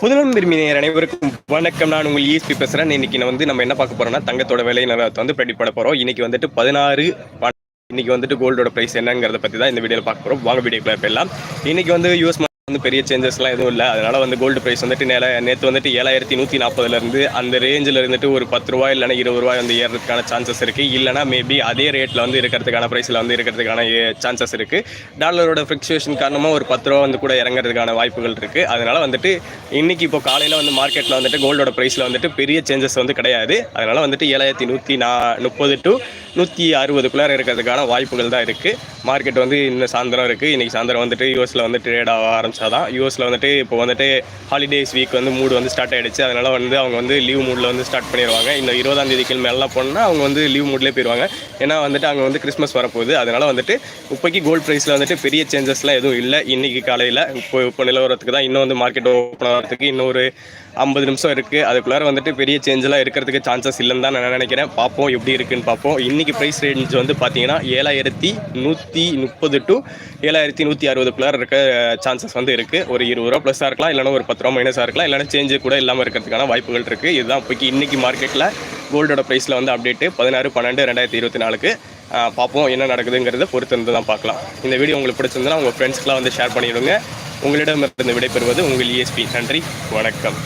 புதுலம் திரும்பினர் அனைவருக்கும் வணக்கம். நான் உங்கள் இஎஸ்பி பேசுகிறேன் இன்னைக்கு நான் வந்து நம்ம என்ன பார்க்க போறோம்னா தங்கத்தோட விலை நிலவரத்தை வந்து ப்ரெடிக்ட் பண்ண போறோம். இன்னைக்கு வந்துட்டு பதினாறு இன்னைக்கு வந்துட்டு கோல்டோட ப்ரைஸ் என்னங்கிறத பற்றி தான் இந்த வீடியோவில் பார்க்க போகிறோம் வாங்க வீடியோக்குள்ள போயிடலாம். இன்னைக்கு வந்து யூஎஸ் வந்து பெரிய சேஞ்சஸ்லாம் எதுவும் இல்லை. அதனால வந்து கோல்டு ப்ரைஸ் வந்துட்டு நேர நேற்று வந்துட்டு ஏழாயிரத்தி நூற்றி நாற்பதுலேருந்து அந்த ரேஞ்சில் இருந்துட்டு ஒரு பத்து ரூபாய் இல்லைனா இருபது ரூபாய் வந்து ஏறதுக்கான சான்சஸ் இருக்குது இல்லைனா மேபி அதே ரேட்டில் வந்து இருக்கிறதுக்கான ப்ரைஸில் வந்து இருக்கிறதுக்கான சான்சஸ் இருக்குது டாலரோட ஃப்ளக்சுவேஷன் காரணமாக ஒரு பத்து ரூபா வந்து கூட இறங்குறதுக்கான வாய்ப்புகள் இருக்குது அதனால் வந்துட்டு இன்றைக்கி இப்போ காலையில் வந்து மார்க்கெட்டில் வந்துட்டு கோல்டோட ப்ரைஸில் வந்துட்டு பெரிய சேஞ்சஸ் வந்து கிடையாது. அதனால் வந்துட்டு ஏழாயிரத்தி நூற்றி நா முப்பது டு நூற்றி அறுபதுக்குள்ளார இருக்கிறதுக்கான வாய்ப்புகள் தான் இருக்குது மார்க்கெட் வந்து இன்னும் சாயந்தரம் இருக்குது இன்றைக்கி சாயந்தரம் வந்துட்டு யூஎஸில் வந்து ட்ரேட் ஆக ஆரம்பிச்சாதான் யூஎஸில் வந்துட்டு இப்போ வந்துட்டு ஹாலிடேஸ் வீக் வந்து மூடு வந்து ஸ்டார்ட் ஆகிடுச்சு அதனால் வந்து அவங்க வந்து லீவ் மூடில் வந்து ஸ்டார்ட் பண்ணிடுவாங்க இன்னும் இருபதாம் தேதிக்கு மேலாம் போனால் அவங்க வந்து லீவ் மூட்லேயே போயிடுவாங்க ஏன்னா வந்துட்டு அங்கே வந்து கிறிஸ்மஸ் வரப்போகுது. அதனால் வந்துட்டு இப்போக்கி கோல்ட் ப்ரைஸில் வந்துட்டு பெரிய சேஞ்சஸ்லாம் எதுவும் இல்லை. இன்றைக்கி காலையில் இப்போ இப்போ நிலவரத்துக்கு தான் இன்னும் வந்து மார்க்கெட் ஓப்பன் ஆகிறதுக்கு இன்னும் ஒரு ஐம்பது நிமிஷம் இருக்குது அதுக்குள்ளார வந்துட்டு பெரிய சேஞ்செலாம் இருக்கிறதுக்கு சான்சஸ் இல்லைன்னு தான் நான் நினைக்கிறேன். பார்ப்போம் எப்படி இருக்குன்னு பார்ப்போம். இன்றைக்கி ப்ரைஸ் ரேஞ்ச் வந்து பார்த்தீங்கன்னா ஏழாயிரத்தி நூற்றி முப்பது டு ஏழாயிரத்தி நூற்றி அறுபதுக்குள்ளார இருக்க சான்சஸ் வந்து இருக்குது ஒரு இருபது ரூபா ப்ளஸ்ஸாக இருக்கலாம் இல்லைனா ஒரு பத்து ரூபா மைனஸாக இருக்கலாம். இல்லைனா சேஞ்சு கூட இல்லாமல் இருக்கிறதுக்கான வாய்ப்புகள் இருக்குது இதுதான் இப்போக்கி இன்றைக்கி மார்க்கெட்டில் கோல்டோட ப்ரைஸில் வந்து அப்டேட்டு பதினாறு பன்னெண்டு ரெண்டாயிரத்தி இருபத்தி நாலுக்கு பார்ப்போம் என்ன நடக்குதுங்கிறத பொறுத்து இருந்து தான் பார்க்கலாம். இந்த வீடியோ உங்களுக்கு பிடிச்சிருந்தா உங்கள் ஃப்ரெண்ட்ஸ்க்குலாம் வந்து ஷேர் பண்ணிவிடுங்க உங்களிடம் இருந்து விடைபெறுவது உங்கள் இஎஸ்பி நன்றி வணக்கம்.